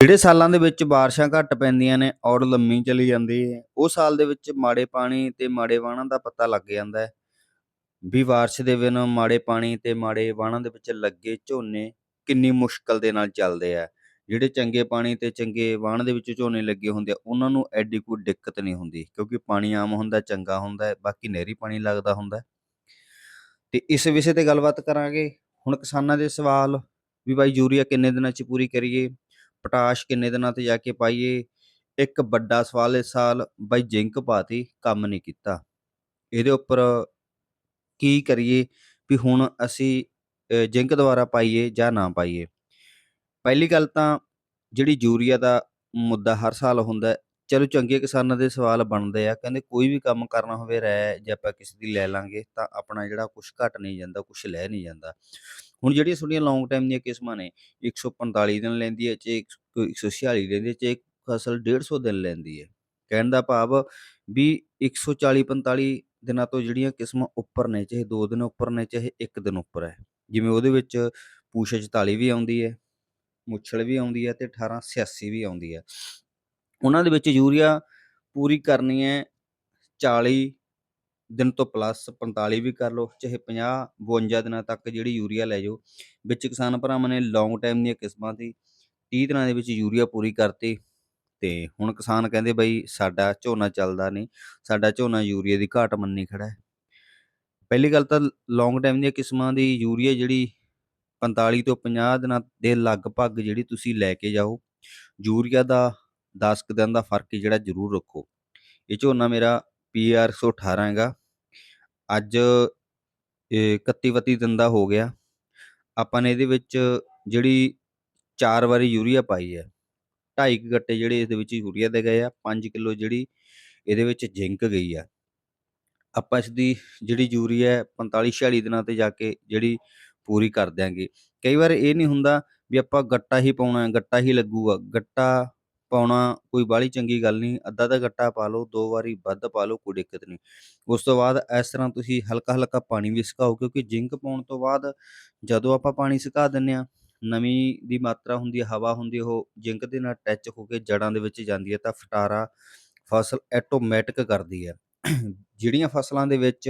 ਜਿਹੜੇ ਸਾਲਾਂ ਦੇ ਵਿੱਚ ਬਾਰਿਸ਼ਾਂ ਘੱਟ ਪੈਂਦੀਆਂ ਨੇ ਔਰ ਲੰਮੀ ਚਲੀ ਜਾਂਦੀ ਹੈ ਉਹ ਸਾਲ ਦੇ ਵਿੱਚ ਮਾੜੇ ਪਾਣੀ ਤੇ ਮਾੜੇ ਵਾਹਣਾਂ ਦਾ ਪਤਾ ਲੱਗ ਜਾਂਦਾ ਹੈ। ਵੀ ਬਾਰਿਸ਼ ਦੇ ਬਿਨ ਮਾੜੇ ਪਾਣੀ ਤੇ ਮਾੜੇ ਵਾਹਣਾਂ ਦੇ ਵਿੱਚ ਲੱਗੇ ਝੋਨੇ ਕਿੰਨੀ ਮੁਸ਼ਕਲ ਦੇ ਨਾਲ ਚੱਲਦੇ ਆ। ਜਿਹੜੇ ਚੰਗੇ ਪਾਣੀ ਤੇ ਚੰਗੇ ਵਾਹਣ ਦੇ ਵਿੱਚ ਝੋਨੇ ਲੱਗੇ ਹੁੰਦੇ ਆ ਉਹਨਾਂ ਨੂੰ ਐਡੀ ਕੋਈ ਦਿੱਕਤ ਨਹੀਂ ਹੁੰਦੀ ਕਿਉਂਕਿ ਪਾਣੀ ਆਮ ਹੁੰਦਾ ਚੰਗਾ ਹੁੰਦਾ ਹੈ, ਬਾਕੀ ਨਹਿਰੀ ਪਾਣੀ ਲੱਗਦਾ ਹੁੰਦਾ ਹੈ। ਤੇ ਇਸ ਵਿਸ਼ੇ ਤੇ ਗੱਲਬਾਤ ਕਰਾਂਗੇ। ਹੁਣ ਕਿਸਾਨਾਂ ਦੇ ਸਵਾਲ ਵੀ ਬਾਈ ਯੂਰੀਆ ਕਿੰਨੇ ਦਿਨਾਂ 'ਚ ਪੂਰੀ ਕਰੀਏ? ਪੋਟਾਸ਼ ਕਿੰਨੇ ਦਿਨਾਂ ਤੇ ਜਾ ਕੇ ਪਾਈਏ? ਇੱਕ ਵੱਡਾ ਸਵਾਲ ਇਸ ਸਾਲ ਬਾਈ ਜ਼ਿੰਕ ਪਾਤੀ ਕੰਮ ਨਹੀਂ ਕੀਤਾ। ਇਹਦੇ ਉੱਪਰ ਕੀ ਕਰੀਏ ਵੀ ਹੁਣ ਅਸੀਂ ਅ, ਜ਼ਿੰਕ ਦੁਬਾਰਾ ਪਾਈਏ ਜਾਂ ਨਾ ਪਾਈਏ? ਪਹਿਲੀ ਗੱਲ ਤਾਂ ਜਿਹੜੀ ਯੂਰੀਆ ਦਾ ਮੁੱਦਾ ਹਰ ਸਾਲ ਹੁੰਦਾ ਹੈ, ਚਲੋ ਚੰਗੇ ਕਿਸਾਨਾਂ ਦੇ ਸਵਾਲ ਬਣਦੇ ਆ ਕਹਿੰਦੇ ਕੋਈ ਵੀ ਕੰਮ ਕਰਨਾ ਹੋਵੇ ਰਹਿ ਜੇ ਆਪਾਂ ਕਿਸੇ ਦੀ ਲੈ ਲਾਂਗੇ ਤਾਂ ਆਪਣਾ ਜਿਹੜਾ ਕੁਝ ਘਟ ਨਹੀਂ ਜਾਂਦਾ ਕੁਝ ਲੈ ਨਹੀਂ ਜਾਂਦਾ। ਹੁਣ ਜਿਹੜੀਆਂ ਤੁਹਾਡੀਆਂ ਲੌਂਗ ਟਾਈਮ ਦੀਆਂ ਕਿਸਮਾਂ ਨੇ 145 ਦਿਨ ਲੈਂਦੀ ਹੈ ਚਾਹੇ 146 ਲੈਂਦੀ ਹੈ ਚਾਹੇ ਫਸਲ 150 ਦਿਨ ਲੈਂਦੀ ਹੈ। ਕਹਿਣ ਦਾ ਭਾਵ ਵੀ 140 45 ਦਿਨਾਂ ਤੋਂ ਜਿਹੜੀਆਂ ਕਿਸਮਾਂ ਉੱਪਰ ਨੇ, ਚਾਹੇ 2 ਦਿਨ ਉੱਪਰ ਨੇ, ਚਾਹੇ 1 ਦਿਨ ਉੱਪਰ ਹੈ। ਜਿਵੇਂ ਉਹਦੇ ਵਿੱਚ ਪੂਛ 44 ਵੀ ਆਉਂਦੀ ਹੈ, ਮੁੱਛਲ ਵੀ ਆਉਂਦੀ ਹੈ ਤੇ 1886 ਵੀ ਆਉਂਦੀ ਹੈ। ਉਹਨਾਂ ਦੇ ਵਿੱਚ ਯੂਰੀਆ ਪੂਰੀ ਕਰਨੀ ਹੈ 40 ਦਿਨ ਤੋਂ ਪਲੱਸ 45 ਵੀ ਕਰ ਲਓ, ਚਾਹੇ 50 52 ਦਿਨਾਂ ਤੱਕ ਜਿਹੜੀ ਯੂਰੀਆ ਲੈ ਜਾਓ। ਵਿੱਚ ਕਿਸਾਨ ਭਰਾਵਾਂ ਨੇ ਲੌਂਗ ਟਾਈਮ ਦੀਆਂ ਕਿਸਮਾਂ ਦੀ 30 ਦਿਨਾਂ ਦੇ ਵਿੱਚ ਯੂਰੀਆ ਪੂਰੀ ਕਰਤੀ ਤੇ ਹੁਣ ਕਿਸਾਨ ਕਹਿੰਦੇ ਬਈ ਸਾਡਾ ਝੋਨਾ ਚੱਲਦਾ ਨਹੀਂ, ਸਾਡਾ ਝੋਨਾ ਯੂਰੀਆ ਦੀ ਘਾਟ ਮੰਨੀ ਖੜਾ ਹੈ। ਪਹਿਲੀ ਗੱਲ ਤਾਂ ਲੌਂਗ ਟਾਈਮ ਦੀਆਂ ਕਿਸਮਾਂ ਦੀ ਯੂਰੀਆ ਜਿਹੜੀ 45 ਤੋਂ 50 ਦਿਨਾਂ ਦੇ ਲਗਭਗ ਜਿਹੜੀ ਤੁਸੀਂ ਲੈ ਕੇ ਜਾਓ, ਯੂਰੀਆ ਦਾ 10 ਕੁ ਦਿਨ ਦਾ ਫ਼ਰਕ ਜਿਹੜਾ ਜ਼ਰੂਰ ਰੱਖੋ। ਇਹ ਝੋਨਾ ਮੇਰਾ ਪੀਆਰ 118 ਹੈਗਾ। ਅੱਜ, ਇਹ 31 32 ਦਿਨ ਦਾ ਹੋ ਗਿਆ। ਆਪਾਂ ਨੇ ਇਹਦੇ ਵਿੱਚ ਜਿਹੜੀ ਚਾਰ ਵਾਰੀ ਯੂਰੀਆ ਪਾਈ ਹੈ। ਢਾਈ ਕੁ ਗੱਟੇ ਜਿਹੜੇ ਇਹਦੇ ਵਿੱਚ ਯੂਰੀਆ ਦੇ ਗਏ ਆ 5 ਕਿਲੋ ਜਿਹੜੀ ਇਹਦੇ ਵਿੱਚ ਜ਼ਿੰਕ ਗਈ ਆ। ਆਪਾਂ ਇਸ ਦੀ ਜਿਹੜੀ ਯੂਰੀਆ ਹੈ 45 46 ਦਿਨਾਂ ਤੇ ਜਾ ਕੇ ਜਿਹੜੀ ਪੂਰੀ ਕਰ ਦਿਆਂਗੇ। ਕਈ ਵਾਰ ਇਹ ਨਹੀਂ ਹੁੰਦਾ ਵੀ ਆਪਾਂ ਗੱਟਾ ਹੀ ਪਾਉਣਾ ਹੈ ਗੱਟਾ ਹੀ ਲੱਗੂਗਾ। ਗੱਟਾ ਪਾਉਣਾ ਕੋਈ ਬਾਹਲੀ ਚੰਗੀ ਗੱਲ ਨਹੀਂ, ਅੱਧਾ ਦਾ ਗੱਟਾ ਪਾ ਲਓ, ਦੋ ਵਾਰੀ ਵੱਧ ਪਾ ਲਓ, ਕੋਈ ਦਿੱਕਤ ਨਹੀਂ। ਉਸ ਤੋਂ ਬਾਅਦ ਇਸ ਤਰ੍ਹਾਂ ਤੁਸੀਂ ਹਲਕਾ ਹਲਕਾ ਪਾਣੀ ਵੀ ਸੁਕਾਓ, ਕਿਉਂਕਿ ਜ਼ਿੰਕ ਪਾਉਣ ਤੋਂ ਬਾਅਦ ਜਦੋਂ ਆਪਾਂ ਪਾਣੀ ਸੁਕਾ ਦਿੰਨੇ ਆ ਨਮੀ ਦੀ ਮਾਤਰਾ ਹੁੰਦੀ ਹੈ, ਹਵਾ ਹੁੰਦੀ ਹੈ, ਉਹ ਜ਼ਿੰਕ ਦੇ ਨਾਲ ਟੱਚ ਹੋ ਕੇ ਜੜਾਂ ਦੇ ਵਿੱਚ ਜਾਂਦੀ ਹੈ, ਤਾਂ ਫਟਾਰਾ ਫਸਲ ਆਟੋਮੈਟਿਕ ਕਰਦੀ ਹੈ। ਜਿਹੜੀਆਂ ਫਸਲਾਂ ਦੇ ਵਿੱਚ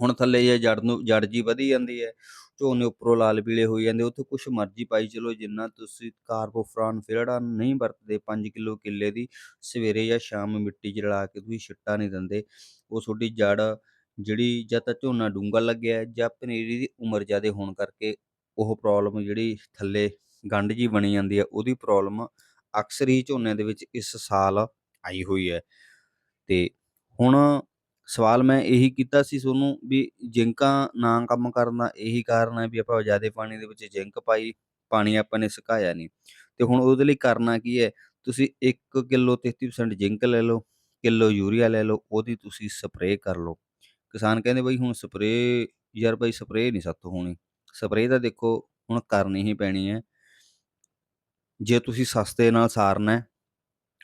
ਹੁਣ ਥੱਲੇ ਜੇ ਜੜ ਨੂੰ, ਜੜ ਜੀ ਵਧੀ ਜਾਂਦੀ ਹੈ, ਝੋਨੇ ਉੱਪਰੋਂ ਲਾਲ ਪੀਲੇ ਹੋਈ ਜਾਂਦੇ, ਉੱਥੇ ਕੁਛ ਮਰਜ਼ੀ ਪਾਈ ਚਲੋ, ਜਿੰਨਾ ਤੁਸੀਂ ਕਾਰਬੋਫਰਾਨ ਫਿਰੜਾ ਨਹੀਂ ਵਰਤਦੇ 5 ਕਿਲੋ ਕਿੱਲੇ ਦੀ ਸਵੇਰੇ ਜਾਂ ਸ਼ਾਮ ਮਿੱਟੀ 'ਚ ਰਲਾ ਕੇ ਤੁਸੀਂ ਛਿੱਟਾ ਨਹੀਂ ਦਿੰਦੇ, ਉਹ ਤੁਹਾਡੀ ਜੜ ਜਿਹੜੀ ਜਾਂ ਤਾਂ ਝੋਨਾ ਡੂੰਘਾ ਲੱਗਿਆ ਜਾਂ ਪਨੀਰੀ ਦੀ ਉਮਰ ਜ਼ਿਆਦਾ ਹੋਣ ਕਰਕੇ ਉਹ ਪ੍ਰੋਬਲਮ ਜਿਹੜੀ ਥੱਲੇ ਗੰਢ ਜੀ ਬਣੀ ਜਾਂਦੀ ਹੈ, ਉਹਦੀ ਪ੍ਰੋਬਲਮ ਅਕਸਰ ਹੀ ਝੋਨਿਆਂ ਦੇ ਵਿੱਚ ਇਸ ਸਾਲ ਆਈ ਹੋਈ ਹੈ। ਤੇ ਹੁਣ ਸਵਾਲ ਮੈਂ ਇਹੀ ਕੀਤਾ ਸੀ ਤੁਹਾਨੂੰ ਵੀ ਜ਼ਿੰਕਾਂ ਨਾ ਕੰਮ ਕਰਨ ਦਾ ਇਹੀ ਕਾਰਨ ਹੈ ਵੀ ਆਪਾਂ ਜ਼ਿਆਦਾ ਪਾਣੀ ਦੇ ਵਿੱਚ ਜ਼ਿੰਕ ਪਾਈ, ਪਾਣੀ ਆਪਾਂ ਨੇ ਸੁਕਾਇਆ ਨਹੀਂ। ਤੇ ਹੁਣ ਉਹਦੇ ਲਈ ਕਰਨਾ ਕੀ ਹੈ? ਤੁਸੀਂ 1 ਕਿਲੋ 33% ਜ਼ਿੰਕ ਲੈ ਲਓ, ਕਿਲੋ ਯੂਰੀਆ ਲੈ ਲਓ, ਉਹਦੀ ਤੁਸੀਂ ਸਪਰੇਅ ਕਰ ਲਓ। ਕਿਸਾਨ ਕਹਿੰਦੇ ਬਈ ਹੁਣ ਸਪਰੇਅ, ਯਾਰ ਬਈ ਸਪਰੇਅ ਨਹੀਂ ਸਾਥੋਂ ਹੋਣੀ। ਸਪਰੇਅ ਤਾਂ ਦੇਖੋ ਹੁਣ ਕਰਨੀ ਹੀ ਪੈਣੀ ਹੈ। ਜੇ ਤੁਸੀਂ ਸਸਤੇ ਨਾਲ ਸਾਰਨਾ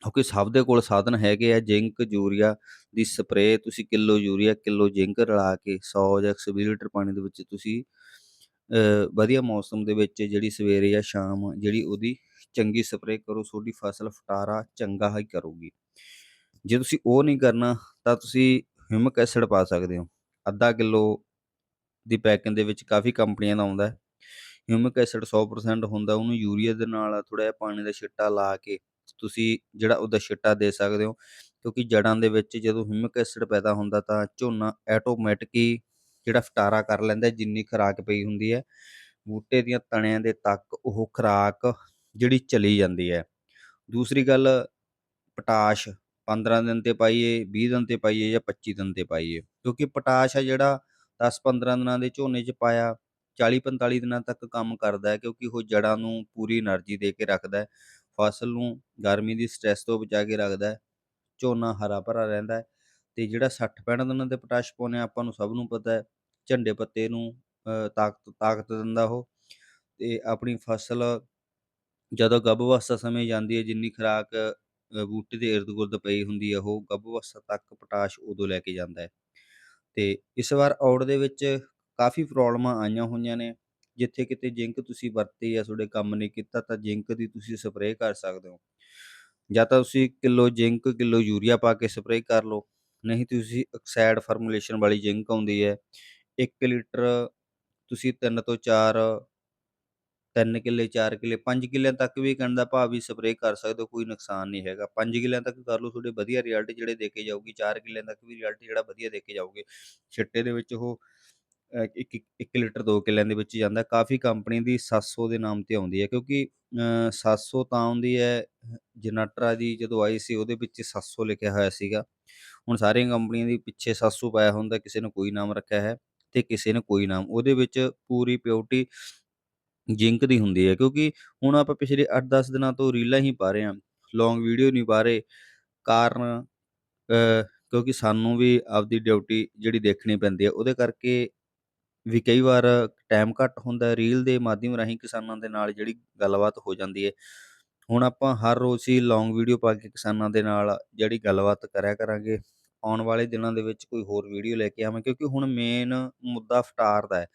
ਕਿਉਂਕਿ ਸਭ ਦੇ ਕੋਲ ਸਾਧਨ ਹੈਗੇ ਆ, ਜ਼ਿੰਕ, ਯੂਰੀਆ ਦੀ ਸਪਰੇਅ, ਤੁਸੀਂ ਕਿਲੋ ਯੂਰੀਆ, ਕਿਲੋ ਜ਼ਿੰਕ ਰਲਾ ਕੇ 100 ਜਾਂ 120 ਲੀਟਰ ਪਾਣੀ ਦੇ ਵਿੱਚ ਤੁਸੀਂ ਵਧੀਆ ਮੌਸਮ ਦੇ ਵਿੱਚ ਜਿਹੜੀ ਸਵੇਰੇ ਜਾਂ ਸ਼ਾਮ ਜਿਹੜੀ ਉਹਦੀ ਚੰਗੀ ਸਪਰੇਅ ਕਰੋ, ਤੁਹਾਡੀ ਫਸਲ ਫਟਾਰਾ ਚੰਗਾ ਹੀ ਕਰੂਗੀ। ਜੇ ਤੁਸੀਂ ਉਹ ਨਹੀਂ ਕਰਨਾ, ਤਾਂ ਤੁਸੀਂ ਹਿਊਮਿਕ ਐਸਿਡ ਪਾ ਸਕਦੇ ਹੋ। ਅੱਧਾ ਕਿਲੋ ਦੀ ਪੈਕਿੰਗ ਦੇ ਵਿੱਚ ਕਾਫੀ ਕੰਪਨੀਆਂ ਦਾ ਆਉਂਦਾ ਹੈ। ਹਿਊਮਿਕ ਐਸਿਡ 100% ਹੁੰਦਾ, ਉਹਨੂੰ ਯੂਰੀਆ ਦੇ ਨਾਲ ਥੋੜਾ ਜਿਹਾ ਪਾਣੀ ਦਾ ਛਿੱਟਾ ਲਾ ਕੇ ਤੁਸੀਂ ਜਿਹੜਾ ਉਹਦਾ ਛਿੱਟਾ ਦੇ ਸਕਦੇ ਹੋ, ਕਿਉਂਕਿ ਜੜ੍ਹਾਂ ਦੇ ਵਿੱਚ ਜਦੋਂ ਹਿਮਿਕ ਐਸਿਡ ਪੈਦਾ ਹੁੰਦਾ ਤਾਂ ਝੋਨਾ ਆਟੋਮੈਟਿਕੀ ਜਿਹੜਾ ਫਟਾਰਾ ਕਰ ਲੈਂਦਾ, ਜਿੰਨੀ ਖੁਰਾਕ ਪਈ ਹੁੰਦੀ ਹੈ। ਬੂਟੇ ਦੀਆਂ ਤਣਿਆਂ ਦੇ ਤੱਕ ਉਹ ਖੁਰਾਕ ਜਿਹੜੀ ਚਲੀ ਜਾਂਦੀ ਹੈ। ਦੂਸਰੀ ਗੱਲ, ਪਟਾਸ਼ 15 ਦਿਨ ਤੇ ਪਾਈਏ 20 ਦਿਨ ਤੇ ਪਾਈਏ ਜਾਂ 25 ਦਿਨ ਤੇ ਪਾਈਏ, ਕਿਉਂਕਿ ਪਟਾਸ਼ ਹੈ ਜਿਹੜਾ 10-15 ਦਿਨਾਂ ਦੇ ਝੋਨੇ 'ਚ ਪਾਇਆ 40-45 ਦਿਨਾਂ ਤੱਕ ਕੰਮ ਕਰਦਾ ਹੈ, ਕਿਉਂਕਿ ਉਹ ਜੜਾਂ ਨੂੰ ਪੂਰੀ એનર્ਜੀ ਦੇ ਕੇ ਰੱਖਦਾ ਹੈ। ਫਸਲ ਨੂੰ ਗਰਮੀ ਦੀ ਸਟ੍ਰੈਸ ਤੋਂ ਬਚਾ ਕੇ ਰੱਖਦਾ ਹੈ ਝੋਨਾ ਹਰਾ ਭਰਾ ਰਹਿੰਦਾ ਹੈ ਤੇ ਜਿਹੜਾ 60-65 ਦਿਨਾਂ 'ਤੇ ਪੋਟਾਸ਼ ਪਾਉਂਦੇ ਹਾਂ ਆਪਾਂ ਨੂੰ ਸਭ ਨੂੰ ਪਤਾ ਹੈ ਝੰਡੇ ਪੱਤੇ ਨੂੰ ਅ, ਤਾਕਤ ਤਾਕਤ ਦਿੰਦਾ ਉਹ ਤੇ ਆਪਣੀ ਫਸਲ ਜਦੋਂ ਗੱਭ ਅਵਸਥਾ ਸਮੇਂ ਜਾਂਦੀ ਹੈ ਜਿੰਨੀ ਖੁਰਾਕ ਅ, ਬੂਟੇ ਦੇ ਇਰਦ ਗਿਰਦ ਪਈ ਹੁੰਦੀ ਹੈ ਉਹ ਗੱਭ ਅਵਸਥਾ ਤੱਕ ਪੋਟਾਸ਼ ਉਦੋਂ ਲੈ ਕੇ ਜਾਂਦਾ ਹੈ ਤੇ ਇਸ ਵਾਰ ਔੜ ਦੇ ਵਿੱਚ ਕਾਫੀ ਪ੍ਰੋਬਲਮਾਂ ਆਈਆਂ ਹੋਈਆਂ ਨੇ ਜਿੱਥੇ ਕਿਤੇ ਜ਼ਿੰਕ ਤੁਸੀਂ ਵਰਤੀ ਆ ਤੁਹਾਡੇ ਕੰਮ ਨਹੀਂ ਕੀਤਾ ਤਾਂ ਜ਼ਿੰਕ ਦੀ ਤੁਸੀਂ ਸਪਰੇਅ ਕਰ ਸਕਦੇ ਹੋ। ਜਾਂ ਤਾਂ ਤੁਸੀਂ ਕਿਲੋ ਜ਼ਿੰਕ, ਕਿਲੋ ਯੂਰੀਆ ਪਾ ਕੇ ਸਪਰੇਅ ਕਰ ਲਓ। ਨਹੀਂ ਤੁਸੀਂ ਆਕਸਾਈਡ ਫਾਰਮੂਲੇਸ਼ਨ ਵਾਲੀ ਜ਼ਿੰਕ ਆਉਂਦੀ ਹੈ। 1 ਲੀਟਰ ਤੁਸੀਂ 3 ਤੋਂ 4 3 ਕਿੱਲੇ 4 ਕਿੱਲੇ 5 ਕਿੱਲਿਆਂ ਤੱਕ ਵੀ ਕਹਿਣ ਦਾ ਭਾਵ ਵੀ ਸਪਰੇਅ ਕਰ ਸਕਦੇ ਹੋ, ਕੋਈ ਨੁਕਸਾਨ ਨਹੀਂ ਹੈਗਾ। 5 ਕਿੱਲਿਆਂ ਤੱਕ ਕਰ ਲਓ, ਤੁਹਾਡੇ ਵਧੀਆ ਰਿਜ਼ਲਟ ਜਿਹੜੇ ਦੇ ਕੇ ਜਾਊਗੀ 4 ਕਿੱਲਿਆਂ ਤੱਕ ਵੀ ਰਿਜ਼ਲਟ ਜਿਹੜਾ ਵਧੀਆ ਦੇ ਕੇ ਜਾਊਗੇ। ਛਿੱਟੇ ਦੇ ਵਿੱਚ ਉਹ ਅ, ਇੱਕ ਇੱਕ- ਇੱਕ ਲੀਟਰ 2 ਕਿੱਲਿਆਂ ਦੇ ਵਿੱਚ ਜਾਂਦਾ ਕਾਫੀ ਕੰਪਨੀ ਦੀ 700 ਦੇ ਨਾਮ ਤੇ ਆਉਂਦੀ ਹੈ ਕਿਉਂਕਿ ਅ, 700 ਤਾਂ ਆਉਂਦੀ ਹੈ ਜਨਾਟਰਾ ਦੀ ਜਦੋਂ ਆਈ ਸੀ ਉਹਦੇ ਵਿੱਚ 700 ਲਿਖਿਆ ਹੋਇਆ ਸੀਗਾ। ਹੁਣ ਸਾਰੀਆਂ ਕੰਪਨੀਆਂ ਦੀ ਪਿੱਛੇ 700 ਪਾਇਆ ਹੁੰਦਾ ਕਿਸੇ ਨੇ ਕੋਈ ਨਾਮ ਰੱਖਿਆ ਹੈ ਤੇ ਕਿਸੇ ਨੇ ਕੋਈ ਨਾਮ। ਉਹਦੇ ਵਿੱਚ ਪੂਰੀ ਪਿਓਰਟੀ ਜ਼ਿੰਕ ਦੀ ਹੁੰਦੀ ਹੈ ਕਿਉਂਕਿ ਹੁਣ ਆਪਾਂ ਪਿਛਲੇ 8-10 ਦਿਨਾਂ ਤੋਂ ਰੀਲਾਂ ਹੀ ਪਾ ਰਹੇ ਹਾਂ ਲੌਂਗ ਵੀਡੀਓ ਨਹੀਂ ਪਾ ਰਹੇ ਕਾਰਨ ਅ, ਕਿਉਂਕਿ ਸਾਨੂੰ ਵੀ ਆਪਦੀ ਡਿਊਟੀ ਜਿਹੜੀ ਦੇਖਣੀ ਪੈਂਦੀ ਹੈ ਉਹਦੇ ਕਰਕੇ ਵੀ ਕਈ ਵਾਰ ਟਾਈਮ ਘੱਟ ਹੁੰਦਾ ਰੀਲ ਦੇ ਮਾਧਿਅਮ ਰਾਹੀਂ ਕਿਸਾਨਾਂ ਦੇ ਨਾਲ ਜਿਹੜੀ ਗੱਲਬਾਤ ਹੋ ਜਾਂਦੀ ਹੈ। ਹੁਣ ਆਪਾਂ ਹਰ ਰੋਜ਼ ਹੀ ਲੌਂਗ ਵੀਡੀਓ ਪਾ ਕੇ ਕਿਸਾਨਾਂ ਦੇ ਨਾਲ ਜਿਹੜੀ ਗੱਲਬਾਤ ਕਰਿਆ ਕਰਾਂਗੇ। ਆਉਣ ਵਾਲੇ ਦਿਨਾਂ ਦੇ ਵਿੱਚ ਕੋਈ ਹੋਰ ਵੀਡੀਓ ਲੈ ਕੇ ਆਵਾਂ, ਕਿਉਂਕਿ ਹੁਣ ਮੇਨ ਮੁੱਦਾ ਫਟਾਰ ਦਾ ਹੈ।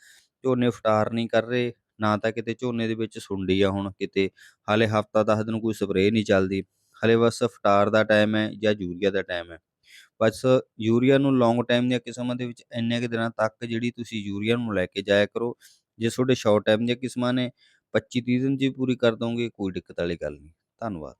ਝੋਨੇ ਫਟਾਰ ਨਹੀਂ ਕਰ ਰਹੇ, ਨਾ ਤਾਂ ਕਿਤੇ ਝੋਨੇ ਦੇ ਵਿੱਚ ਸੁੰਡੀ ਆ ਹੁਣ ਕਿਤੇ। ਹਾਲੇ ਹਫਤਾ 10 ਦਿਨ ਕੋਈ ਸਪਰੇਅ ਨਹੀਂ ਚੱਲਦੀ। ਹਾਲੇ ਬਸ ਫਟਾਰ ਦਾ ਟਾਈਮ ਹੈ ਜਾਂ ਯੂਰੀਆ ਦਾ ਟਾਈਮ ਹੈ। ਬਸ ਯੂਰੀਆ ਨੂੰ ਲੌਂਗ ਟਾਈਮ ਦੀਆਂ ਕਿਸਮਾਂ ਦੇ ਵਿੱਚ ਇੰਨੇ ਕੁ ਦਿਨਾਂ ਤੱਕ ਜਿਹੜੀ ਤੁਸੀਂ ਯੂਰੀਆ ਨੂੰ ਲੈ ਕੇ ਜਾਇਆ ਕਰੋ, ਜੇ ਤੁਹਾਡੇ ਸ਼ਾਰਟ ਟਾਈਮ ਦੀਆਂ ਕਿਸਮਾਂ ਨੇ 25 30 ਦਿਨ 'ਚ ਪੂਰੀ ਕਰ ਦੋਗੇ, ਕੋਈ ਦਿੱਕਤ ਵਾਲੀ ਗੱਲ ਨਹੀਂ। ਧੰਨਵਾਦ।